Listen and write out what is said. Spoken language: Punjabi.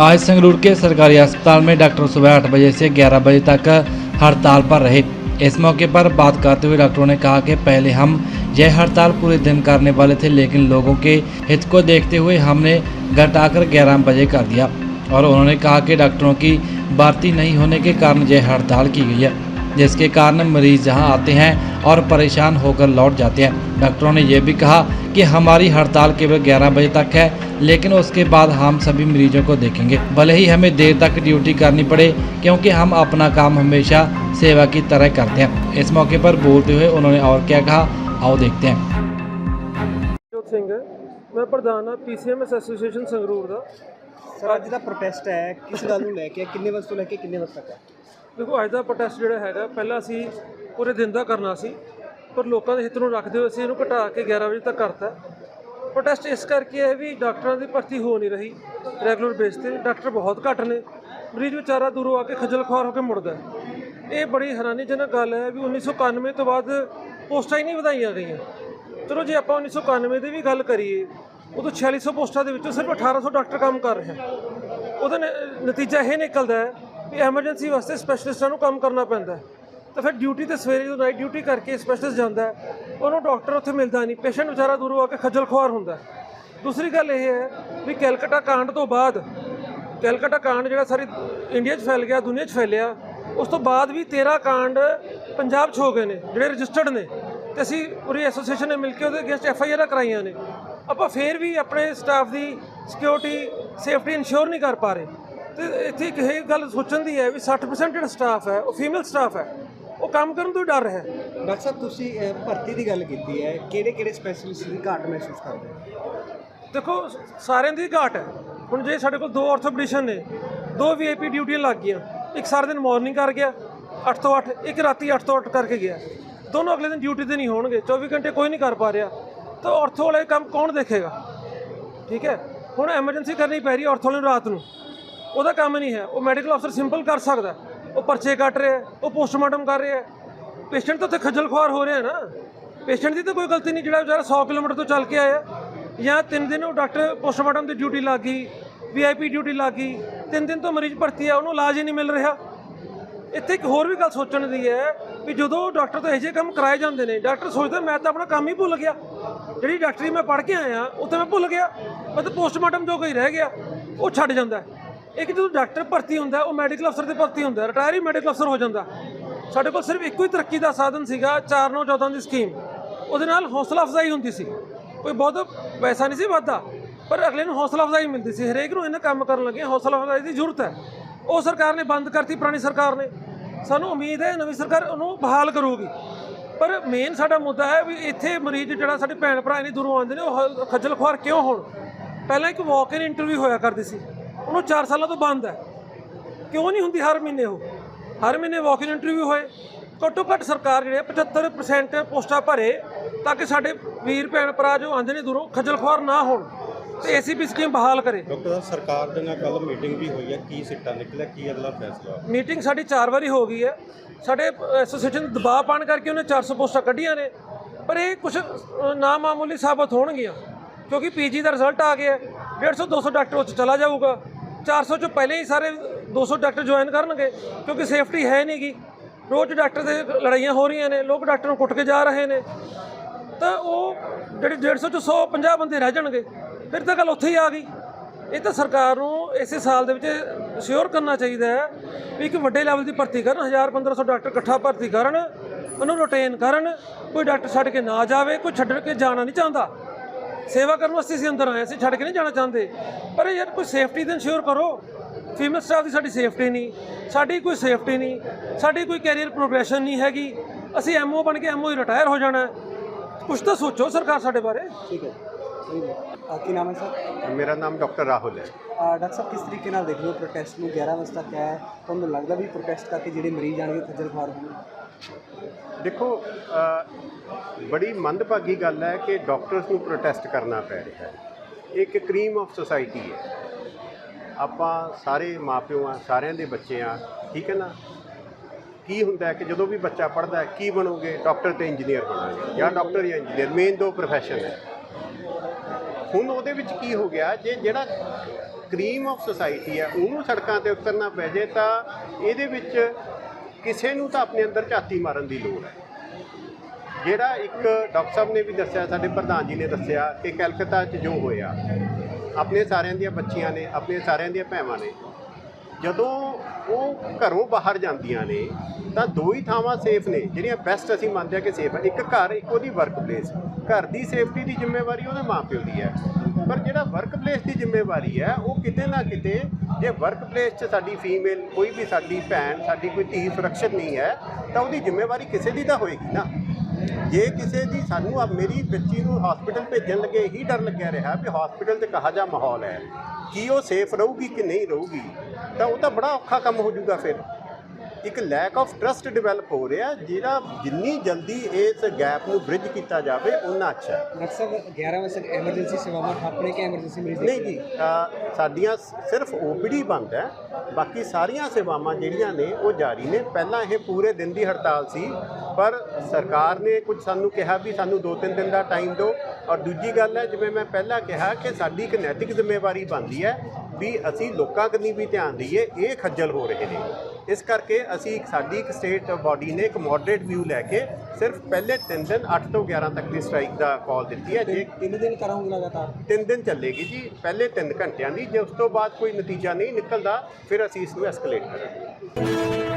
आज संगरूर के सरकारी अस्पताल में डॉक्टर सुबह आठ बजे से 11 बजे तक हड़ताल पर रहे। इस मौके पर बात करते हुए डॉक्टरों ने कहा कि पहले हम यह हड़ताल पूरे दिन करने वाले थे, लेकिन लोगों के हित को देखते हुए हमने घटाकर 11 बजे कर दिया और उन्होंने कहा कि डॉक्टरों की भर्ती नहीं होने के कारण यह हड़ताल की गई है। जिसके कारण मरीज यहाँ आते हैं और परेशान होकर लौट जाते हैं डॉक्टरों ने यह भी कहा कि हमारी हड़ताल केवल 11 बजे तक है लेकिन उसके बाद हम सभी मरीजों को देखेंगे भले ही हमें देर तक ड्यूटी करनी पड़े क्योंकि हम अपना काम हमेशा सेवा की तरह करते हैं इस मौके पर बोलते हुए उन्होंने और क्या कहा आओ देखते हैं ਜੋਤ ਸਿੰਘ ਮੈਂ ਪ੍ਰਧਾਨ ਹਾਂ ਪੀਸੀਐਮਐਸ ਐਸੋਸੀਏਸ਼ਨ ਸੰਗਰੂਰ ਦਾ ਸਰ ਅੱਜ ਦਾ ਪ੍ਰੋਟੈਸਟ ਹੈ ਕਿਸ ਗੱਲ ਨੂੰ ਲੈ ਕੇ ਹੈ? ਕਿੰਨੇ ਵਜੇ ਤੋਂ ਲੈ ਕੇ ਕਿੰਨੇ ਵਜੇ ਤੱਕ ਹੈ ਦੇਖੋ, ਅੱਜ ਦਾ ਪ੍ਰੋਟੈਸਟ ਜਿਹੜਾ ਹੈਗਾ, ਪਹਿਲਾਂ ਅਸੀਂ ਪੂਰੇ ਦਿਨ ਦਾ ਕਰਨਾ ਸੀ, ਪਰ ਲੋਕਾਂ ਦੇ ਹਿੱਤ ਨੂੰ ਰੱਖਦੇ ਹੋਏ ਅਸੀਂ ਇਹਨੂੰ ਘਟਾ ਕੇ 11 ਵਜੇ ਤੱਕ ਕਰਤਾ। ਪ੍ਰੋਟੈਸਟ ਇਸ ਕਰਕੇ ਹੈ ਵੀ ਡਾਕਟਰਾਂ ਦੀ ਭਰਤੀ ਹੋ ਨਹੀਂ ਰਹੀ ਰੈਗੂਲਰ ਬੇਸ ਤੇ। ਡਾਕਟਰ ਬਹੁਤ ਘੱਟ ਨੇ। ਮਰੀਜ਼ ਵਿਚਾਰਾ ਦੂਰੋਂ ਆ ਕੇ ਖੱਜਲ ਖੁਆਰ ਹੋ ਕੇ ਮੁੜਦਾ ਇਹ ਬੜੀ ਹੈਰਾਨੀਜਨਕ ਗੱਲ ਹੈ ਵੀ 1991 ਤੋਂ ਬਾਅਦ ਪੋਸਟਾਂ ਹੀ ਨਹੀਂ ਵਧਾਈਆਂ ਗਈਆਂ। ਚਲੋ, ਜੇ ਆਪਾਂ 1991 ਦੀ ਵੀ ਗੱਲ ਕਰੀਏ, ਉਦੋਂ 4600 ਪੋਸਟਾਂ ਦੇ ਵਿੱਚੋਂ ਸਿਰਫ 1800 ਡਾਕਟਰ ਕੰਮ ਕਰ ਰਹੇ ਹਨ। ਉਹਦਾ ਨ- ਨਤੀਜਾ ਇਹ ਨਿਕਲਦਾ ਹੈ ਵੀ ਐਮਰਜੈਂਸੀ ਵਾਸਤੇ ਸਪੈਸ਼ਲਿਸਟਾਂ ਨੂੰ ਕੰਮ ਕਰਨਾ ਪੈਂਦਾ ਹੈ। ਤਾਂ ਫਿਰ ਡਿਊਟੀ ਤੇ ਸਵੇਰੇ ਜਦੋਂ ਨਾਈਟ ਡਿਊਟੀ ਕਰਕੇ ਸਪੈਸ਼ਲਿਸਟ ਜਾਂਦਾ ਉਹਨੂੰ ਡਾਕਟਰ ਉੱਥੇ ਮਿਲਦਾ ਨਹੀਂ। ਪੇਸ਼ੈਂਟ ਵਿਚਾਰਾ ਦੂਰੋਂ ਆ ਕੇ ਖੱਜਲ ਖੁਆਰ ਹੁੰਦਾ ਦੂਸਰੀ ਗੱਲ ਇਹ ਹੈ ਵੀ ਕੈਲਕਟਾ ਕਾਂਡ ਤੋਂ ਬਾਅਦ, ਕੈਲਕਟਾ ਕਾਂਡ ਜਿਹੜਾ ਸਾਰੀ ਇੰਡੀਆ 'ਚ ਫੈਲ ਗਿਆ, ਦੁਨੀਆ 'ਚ ਫੈਲਿਆ, ਉਸ ਤੋਂ ਬਾਅਦ ਵੀ 13 ਕਾਂਡ ਪੰਜਾਬ 'ਚ ਹੋ ਗਏ ਨੇ, ਜਿਹੜੇ ਰਜਿਸਟਰਡ ਨੇ। ਤੇ ਅਸੀਂ ਪੂਰੀ ਐਸੋਸੀਏਸ਼ਨ ਨੇ ਮਿਲ ਕੇ ਉਹਦੇ ਅਗੇਂਸਟ ਐਫ ਆਈ ਆਰ ਕਰਾਈਆਂ ਨੇ। ਆਪਾਂ ਫੇਰ ਵੀ ਆਪਣੇ ਸਟਾਫ ਦੀ ਸਿਕਿਉਰਿਟੀ ਸੇਫਟੀ ਇਨਸ਼ੋਰ ਨਹੀਂ ਕਰ ਪਾ ਰਹੇ। ਤੇ ਇੱਥੇ ਇੱਕ ਇਹ ਗੱਲ ਸੋਚਣ ਦੀ ਹੈ ਵੀ 60% ਜਿਹੜਾ ਸਟਾਫ ਹੈ ਉਹ ਫੀਮੇਲ ਸਟਾਫ ਹੈ ਉਹ ਕੰਮ ਕਰਨ ਤੋਂ ਡਰ ਰਿਹਾ ਹੈ। ਡਾਕਟਰ ਸਾਹਿਬ ਤੁਸੀਂ ਅਹ, ਭਰਤੀ ਦੀ ਗੱਲ ਕੀਤੀ ਹੈ ਕਿਹੜੇ ਕਿਹੜੇ ਸਪੈਸ਼ਲਿਸਟ ਦੀ ਘਾਟ ਮਹਿਸੂਸ ਕਰਦੇ ਹੋ? ਦੇਖੋ ਸਾਰਿਆਂ ਦੀ ਘਾਟ ਹੈ। ਹੁਣ ਜੇ ਸਾਡੇ ਕੋਲ ਦੋ ਆਰਥੋਪੈਡਿਸ਼ਨ ਨੇ ਦੋ ਵੀਆਈਪੀ ਡਿਊਟੀਆਂ ਲੱਗ ਗਈਆਂ ਇੱਕ ਸਾਰਾ ਦਿਨ ਮਾਰਨਿੰਗ ਕਰ ਗਿਆ 8 ਤੋਂ 8 ਇੱਕ ਰਾਤੀ 8 ਤੋਂ 8 ਕਰਕੇ ਗਿਆ। ਦੋਨੋਂ ਅਗਲੇ ਦਿਨ ਡਿਊਟੀ ਤੇ ਨਹੀਂ ਹੋਣਗੇ 24 ਘੰਟੇ ਕੋਈ ਨਹੀਂ ਕਰ ਪਾ ਰਿਹਾ। ਤਾਂ ਆਰਥੋ ਵਾਲੇ ਕੰਮ ਕੌਣ ਦੇਖੇਗਾ? ਠੀਕ ਹੈ? ਹੁਣ ਐਮਰਜੈਂਸੀ ਕਰਨੀ ਪੈ ਰਹੀ ਆਰਥੋ ਵਾਲੇ ਨੂੰ ਰਾਤ ਨੂੰ। ਉਹਦਾ ਕੰਮ ਨਹੀਂ ਹੈ। ਉਹ ਮੈਡੀਕਲ ਅਫਸਰ ਸਿੰਪਲ ਕਰ ਸਕਦਾ ਉਹ ਪਰਚੇ ਕੱਟ ਰਿਹਾ ਉਹ ਪੋਸਟਮਾਰਟਮ ਕਰ ਰਿਹਾ ਪੇਸ਼ੈਂਟ ਤਾਂ ਉੱਥੇ ਖੱਜਲ ਖੁਆਰ ਹੋ ਰਿਹਾ ਨਾ। ਪੇਸ਼ੈਂਟ ਦੀ ਤਾਂ ਕੋਈ ਗਲਤੀ ਨਹੀਂ। ਜਿਹੜਾ ਵਿਚਾਰਾ 100 ਕਿਲੋਮੀਟਰ ਤੋਂ ਚੱਲ ਕੇ ਆਇਆ ਜਾਂ ਤਿੰਨ ਦਿਨ ਉਹ ਡਾਕਟਰ ਪੋਸਟਮਾਰਟਮ ਦੀ ਡਿਊਟੀ ਲੱਗ ਗਈ ਵੀਆਈਪੀ ਡਿਊਟੀ ਲੱਗ ਗਈ। ਤਿੰਨ ਦਿਨ ਤੋਂ ਮਰੀਜ਼ ਭਰਤੀ ਆ, ਉਹਨੂੰ ਇਲਾਜ ਹੀ ਨਹੀਂ ਮਿਲ ਰਿਹਾ। ਇੱਥੇ ਇੱਕ ਹੋਰ ਵੀ ਗੱਲ ਸੋਚਣ ਦੀ ਹੈ ਵੀ ਜਦੋਂ ਡਾਕਟਰ ਤੋਂ ਇਹੋ ਜਿਹੇ ਕੰਮ ਕਰਾਏ ਜਾਂਦੇ ਨੇ ਡਾਕਟਰ ਸੋਚਦਾ, ਮੈਂ ਤਾਂ ਆਪਣਾ ਕੰਮ ਹੀ ਭੁੱਲ ਗਿਆ। ਜਿਹੜੀ ਡਾਕਟਰੀ ਮੈਂ ਪੜ੍ਹ ਕੇ ਆਇਆ, ਉੱਥੇ ਮੈਂ ਭੁੱਲ ਗਿਆ। ਮੈਂ ਤਾਂ ਪੋਸਟਮਾਰਟਮ ਜੋ ਕੋਈ ਰਹਿ ਗਿਆ, ਉਹ ਛੱਡ ਜਾਂਦਾ ਇੱਕ ਜਦੋਂ ਡਾਕਟਰ ਭਰਤੀ ਹੁੰਦਾ, ਉਹ ਮੈਡੀਕਲ ਅਫਸਰ 'ਤੇ ਭਰਤੀ ਹੁੰਦਾ ਰਿਟਾਇਰ ਹੀ ਮੈਡੀਕਲ ਅਫਸਰ ਹੋ ਜਾਂਦਾ। ਸਾਡੇ ਕੋਲ ਸਿਰਫ ਇੱਕੋ ਹੀ ਤਰੱਕੀ ਦਾ ਸਾਧਨ ਸੀਗਾ 4914 ਦੀ ਸਕੀਮ ਉਹਦੇ ਨਾਲ ਹੌਸਲਾ ਅਫਜ਼ਾਈ ਹੁੰਦੀ ਸੀ। ਕੋਈ ਬਹੁਤ ਪੈਸਾ ਨਹੀਂ ਸੀ ਵੱਧਦਾ, ਪਰ ਅਗਲੇ ਨੂੰ ਹੌਸਲਾ ਅਫਜ਼ਾਈ ਮਿਲਦੀ ਸੀ। ਹਰੇਕ ਨੂੰ ਇਹਨਾਂ ਕੰਮ ਕਰਨ ਲੱਗੇ ਹੌਸਲਾ ਅਫਜ਼ਾਈ ਦੀ ਜ਼ਰੂਰਤ ਹੈ। ਉਹ ਸਰਕਾਰ ਨੇ ਬੰਦ ਕਰਤੀ, ਪੁਰਾਣੀ ਸਰਕਾਰ ਨੇ। ਸਾਨੂੰ ਉਮੀਦ ਹੈ ਨਵੀਂ ਸਰਕਾਰ ਉਹਨੂੰ ਬਹਾਲ ਕਰੂਗੀ। ਪਰ ਮੇਨ ਸਾਡਾ ਮੁੱਦਾ ਹੈ ਵੀ ਇੱਥੇ ਮਰੀਜ਼ ਜਿਹੜਾ ਸਾਡੇ ਭੈਣ ਭਰਾ ਇੰਨੀ ਦੂਰੋਂ ਆਉਂਦੇ ਨੇ, ਉਹ ਹ- ਖੱਜਲ ਖੁਆਰ ਕਿਉਂ ਹੋਣ? ਪਹਿਲਾਂ ਇੱਕ ਵਾਕ ਇਨ ਇੰਟਰਵਿਊ ਹੋਇਆ ਕਰਦੀ ਸੀ। ਉਹਨੂੰ 4 ਸਾਲਾਂ ਤੋਂ ਬੰਦ ਹੈ। ਕਿਉਂ ਨਹੀਂ ਹੁੰਦੀ ਹਰ ਮਹੀਨੇ ਉਹ? ਹਰ ਮਹੀਨੇ ਵਾਕ ਇਨ ਇੰਟਰਵਿਊ ਹੋਏ। ਘੱਟੋ ਘੱਟ ਸਰਕਾਰ ਜਿਹੜੇ 75% ਪੋਸਟਾਂ ਭਰੇ ਤਾਂ ਕਿ ਸਾਡੇ ਵੀਰ ਭੈਣ ਭਰਾ ਜੋ ਆਉਂਦੇ ਨੇ ਦੂਰੋਂ ਖੱਜਲ ਖੁਆਰ ਨਾ ਹੋਣ ਤੇ ਏਸੀਪੀ ਸਕੀਮ ਬਹਾਲ ਕਰੇ। ਡਾਕਟਰ ਸਾਹਿਬ ਸਰਕਾਰ ਦੇ ਨਾਲ ਕੱਲ ਮੀਟਿੰਗ ਵੀ ਹੋਈ ਹੈ। ਕੀ ਸਿੱਟਾ ਨਿਕਲਿਆ? ਕੀ ਅਗਲਾ ਫੈਸਲਾ? ਮੀਟਿੰਗ ਸਾਡੀ 4 ਵਾਰੀ ਹੋ ਗਈ ਹੈ। ਸਾਡੇ ਐਸੋਸੀਏਸ਼ਨ ਦਬਾਅ ਪਾਣ ਕਰਕੇ ਉਹਨੇ 400 ਪੋਸਟਾਂ ਕੱਢੀਆਂ ਨੇ। ਪਰ ਇਹ ਕੁਝ ਨਾ ਮਾਮੂਲੀ ਸਾਬਤ ਹੋਣਗੀਆਂ। ਕਿਉਂਕਿ ਪੀਜੀ ਦਾ ਰਿਜ਼ਲਟ ਆ ਗਿਆ। 150 200 ਡਾਕਟਰ ਉਹ 'ਚ ਚਲਾ ਜਾਊਗਾ। 400 ਚੋਂ ਪਹਿਲੇ ਹੀ ਸਾਰੇ 200 ਡਾਕਟਰ ਜੁਆਇਨ ਕਰਨਗੇ, ਕਿਉਂਕਿ ਸੇਫਟੀ ਹੈ ਨਹੀਂਗੀ ਰੋਜ਼ ਡਾਕਟਰ ਦੇ ਲੜਾਈਆਂ ਹੋ ਰਹੀਆਂ ਨੇ, ਲੋਕ ਡਾਕਟਰ ਨੂੰ ਕੁੱਟ ਕੇ ਜਾ ਰਹੇ ਨੇ। ਤਾਂ ਉਹ ਜਿਹੜੇ 150 ਚੋਂ 150 ਬੰਦੇ ਰਹਿ ਜਾਣਗੇ, ਫਿਰ ਤਾਂ ਗੱਲ ਉੱਥੇ ਹੀ ਆ ਗਈ। ਇਹ ਤਾਂ ਸਰਕਾਰ ਨੂੰ ਇਸੇ ਸਾਲ ਦੇ ਵਿੱਚ ਸ਼ੋਰ ਕਰਨਾ ਚਾਹੀਦਾ ਹੈ ਵੀ ਇੱਕ ਵੱਡੇ ਲੈਵਲ ਦੀ ਭਰਤੀ ਕਰਨ 1000 1500 ਡਾਕਟਰ ਇਕੱਠਾ ਭਰਤੀ ਕਰਨ, ਉਹਨੂੰ ਰੋਟੇਨ ਕਰਨ, ਕੋਈ ਡਾਕਟਰ ਛੱਡ ਕੇ ਨਾ ਜਾਵੇ, ਕੋਈ ਛੱਡ ਕੇ ਜਾਣਾ ਨਹੀਂ ਚਾਹੁੰਦਾ। ਸੇਵਾ ਕਰਨ ਵਾਸਤੇ ਅਸੀਂ ਅੰਦਰ ਆਏ ਅਸੀਂ ਛੱਡ ਕੇ ਨਹੀਂ ਜਾਣਾ ਚਾਹੁੰਦੇ। ਪਰ ਯਾਰ ਕੋਈ ਸੇਫਟੀ ਦਾ ਇਨਸ਼ੋਰ ਕਰੋ। ਫੀਮੇਲ ਸਟਾਫ ਦੀ ਸਾਡੀ ਸੇਫਟੀ ਨਹੀਂ। ਸਾਡੀ ਕੋਈ ਸੇਫਟੀ ਨਹੀਂ। ਸਾਡੀ ਕੋਈ ਕੈਰੀਅਰ ਪ੍ਰੋਗਰੈਸ਼ਨ ਨਹੀਂ ਹੈਗੀ। ਅਸੀਂ ਐਮਓ ਬਣ ਕੇ ਐਮਓ ਹੀ ਰਿਟਾਇਰ ਹੋ ਜਾਣਾ। ਕੁਝ ਤਾਂ ਸੋਚੋ ਸਰਕਾਰ ਸਾਡੇ ਬਾਰੇ। ਠੀਕ ਹੈ। ਕੀ ਨਾਮ ਹੈ ਸਰ? ਮੇਰਾ ਨਾਮ ਡਾਕਟਰ ਰਾਹੁਲ ਹੈ। ਡਾਕਟਰ ਸਾਹਿਬ ਕਿਸ ਤਰੀਕੇ ਨਾਲ ਦੇਖ ਲਓ ਪ੍ਰੋਟੈਸਟ ਨੂੰ? 11 ਵਜੇ ਤੱਕ ਹੈ। ਤੁਹਾਨੂੰ ਲੱਗਦਾ ਵੀ ਪ੍ਰੋਟੈਸਟ ਕਰਕੇ ਜਿਹੜੇ ਮਰੀਜ਼ ਆਣਗੇ ਖੱਜਲ ਖੁਆਰ ਹੋਣਗੇ? ਦੇਖੋ ਬੜੀ ਮੰਦਭਾਗੀ ਗੱਲ ਹੈ ਕਿ ਡਾਕਟਰਸ ਨੂੰ ਪ੍ਰੋਟੈਸਟ ਕਰਨਾ ਪੈ ਰਿਹਾ ਹੈ। ਇਹ ਇੱਕ ਕਰੀਮ ਆਫ ਸੋਸਾਇਟੀ ਹੈ। ਆਪਾਂ ਸਾਰੇ ਮਾਪਿਓ ਆ, ਸਾਰਿਆਂ ਦੇ ਬੱਚੇ ਆ, ਠੀਕ ਹੈ ਨਾ? ਕੀ ਹੁੰਦਾ ਹੈ ਕਿ ਜਦੋਂ ਵੀ ਬੱਚਾ ਪੜ੍ਹਦਾ ਹੈ, ਕੀ ਬਣੋਗੇ? ਡਾਕਟਰ ਤੇ ਇੰਜੀਨੀਅਰ ਬਣਾਂਗੇ ਜਾਂ ਡਾਕਟਰ ਜਾਂ ਇੰਜੀਨੀਅਰ ਮੇਨ ਦੋ ਪ੍ਰੋਫੈਸ਼ਨ ਹੈ। ਹੁਣ ਉਹਦੇ ਵਿੱਚ ਕੀ ਹੋ ਗਿਆ ਜੇ ਜਿਹੜਾ ਕਰੀਮ ਆਫ ਸੋਸਾਇਟੀ ਹੈ, ਉਹਨੂੰ ਸੜਕਾਂ ਤੇ ਉਤਰਨਾ ਪੈ ਜੇ ਤਾਂ ਇਹਦੇ ਵਿੱਚ ਕਿਸੇ ਨੂੰ ਤਾਂ ਆਪਣੇ ਅੰਦਰ ਝਾਤੀ ਮਾਰਨ ਦੀ ਲੋੜ ਹੈ। ਜਿਹੜਾ ਇੱਕ ਡਾਕਟਰ ਸਾਹਿਬ ਨੇ ਵੀ ਦੱਸਿਆ, ਸਾਡੇ ਪ੍ਰਧਾਨ ਜੀ ਨੇ ਦੱਸਿਆ ਕਿ ਕਲਕੱਤਾ 'ਚ ਜੋ ਹੋਇਆ, ਆਪਣੇ ਸਾਰਿਆਂ ਦੀਆਂ ਬੱਚੀਆਂ ਨੇ, ਆਪਣੇ ਸਾਰਿਆਂ ਦੀਆਂ ਭੈਣਾਂ ਨੇ, ਜਦੋਂ ਉਹ ਘਰੋਂ ਬਾਹਰ ਜਾਂਦੀਆਂ ਨੇ, ਤਾਂ ਦੋ ਹੀ ਥਾਵਾਂ ਸੇਫ ਨੇ। ਜਿਹੜੀਆਂ ਬੈਸਟ ਅਸੀਂ ਮੰਨਦੇ ਹਾਂ ਕਿ ਸੇਫ ਹੈ ਇੱਕ ਘਰ, ਇੱਕ ਉਹਦੀ ਵਰਕ ਪਲੇਸ ਘਰ ਦੀ ਸੇਫਟੀ ਦੀ ਜ਼ਿੰਮੇਵਾਰੀ ਉਹਦੇ ਮਾਪਿਓ ਦੀ ਹੈ। ਪਰ ਜਿਹੜਾ ਵਰਕ ਪਲੇਸ ਦੀ ਜ਼ਿੰਮੇਵਾਰੀ ਹੈ, ਉਹ ਕਿਤੇ ਨਾ ਕਿਤੇ ਜੇ ਵਰਕ ਪਲੇਸ 'ਚ ਸਾਡੀ ਫੀਮੇਲ ਕੋਈ ਵੀ ਸਾਡੀ ਭੈਣ, ਸਾਡੀ ਕੋਈ ਧੀ ਸੁਰੱਖਿਅਤ ਨਹੀਂ ਹੈ, ਤਾਂ ਉਹਦੀ ਜ਼ਿੰਮੇਵਾਰੀ ਕਿਸੇ ਦੀ ਤਾਂ ਹੋਏਗੀ ਨਾ। ਜੇ ਕਿਸੇ ਦੀ ਸਾਨੂੰ ਆ ਮੇਰੀ ਬੱਚੀ ਨੂੰ ਹਸਪੀਟਲ ਭੇਜਣ ਲੱਗੇ ਇਹੀ ਡਰ ਲੱਗਿਆ ਰਿਹਾ ਵੀ ਹਸਪੀਟਲ 'ਚ ਕਹਾ ਜਾ ਮਾਹੌਲ ਹੈ। ਕੀ ਉਹ ਸੇਫ ਰਹੂਗੀ ਕਿ ਨਹੀਂ ਰਹੂਗੀ? ਤਾਂ ਉਹ ਤਾਂ ਬੜਾ ਔਖਾ ਕੰਮ ਹੋ ਜਾਊਗਾ ਫਿਰ। ਇੱਕ ਲੈਕ ਆਫ ਟਰਸਟ ਡਿਵੈਲਪ ਹੋ ਰਿਹਾ ਜਿਹੜਾ ਜਿੰਨੀ ਜਲਦੀ ਇਸ ਗੈਪ ਨੂੰ ਬ੍ਰਿਜ ਕੀਤਾ ਜਾਵੇ ਉਨਾ ਅੱਛਾ। ਡਾਕਟਰ ਸਾਹਿਬ 11 ਵਜੇ ਐਮਰਜੈਂਸੀ ਸੇਵਾਵਾਂ ਨੇ ਕਿ ਐਮਰਜੈਂਸੀ ਮਰੀਜ਼ ਨਹੀਂ ਜੀ ਸਾਡੀਆਂ ਸਿਰਫ ਓਪੀਡੀ ਬੰਦ ਹੈ ਬਾਕੀ ਸਾਰੀਆਂ ਸੇਵਾਵਾਂ ਜਿਹੜੀਆਂ ਨੇ ਉਹ ਜਾਰੀ ਨੇ। ਪਹਿਲਾਂ ਇਹ ਪੂਰੇ ਦਿਨ ਦੀ ਹੜਤਾਲ ਸੀ ਪਰ ਸਰਕਾਰ ਨੇ ਕੁਝ ਸਾਨੂੰ ਕਿਹਾ ਵੀ ਸਾਨੂੰ 2-3 ਦਿਨ ਦਾ ਟਾਈਮ ਦਿਓ। ਔਰ ਦੂਜੀ ਗੱਲ ਹੈ ਜਿਵੇਂ ਮੈਂ ਪਹਿਲਾਂ ਕਿਹਾ ਕਿ ਸਾਡੀ ਇੱਕ ਨੈਤਿਕ ਜ਼ਿੰਮੇਵਾਰੀ ਬਣਦੀ ਹੈ ਵੀ ਅਸੀਂ ਲੋਕਾਂ ਕੰਨੀ ਵੀ ਧਿਆਨ ਦਈਏ ਇਹ ਖੱਜਲ ਹੋ ਰਹੇ ਨੇ। ਇਸ ਕਰਕੇ ਅਸੀਂ ਇੱਕ ਸਾਡੀ ਇੱਕ ਸਟੇਟ ਬਾਡੀ ਨੇ ਇੱਕ ਮੋਡਰੇਟ ਵਿਊ ਲੈ ਕੇ ਸਿਰਫ ਪਹਿਲੇ 3 ਦਿਨ 8 ਤੋਂ 11 ਤੱਕ ਦੀ ਸਟ੍ਰਾਈਕ ਦਾ ਕਾਲ ਦਿੱਤੀ ਹੈ। ਜੇ ਤਿੰਨ ਦਿਨ ਕਰਾਂਗੇ ਲਗਾਤਾਰ? ਤਿੰਨ ਦਿਨ ਚੱਲੇਗੀ ਜੀ ਪਹਿਲੇ 3 ਘੰਟਿਆਂ ਦੀ। ਜੇ ਉਸ ਤੋਂ ਬਾਅਦ ਕੋਈ ਨਤੀਜਾ ਨਹੀਂ ਨਿਕਲਦਾ ਫਿਰ ਅਸੀਂ ਇਸ ਨੂੰ ਐਸਕੇਲੇਟ ਕਰਾਂਗੇ।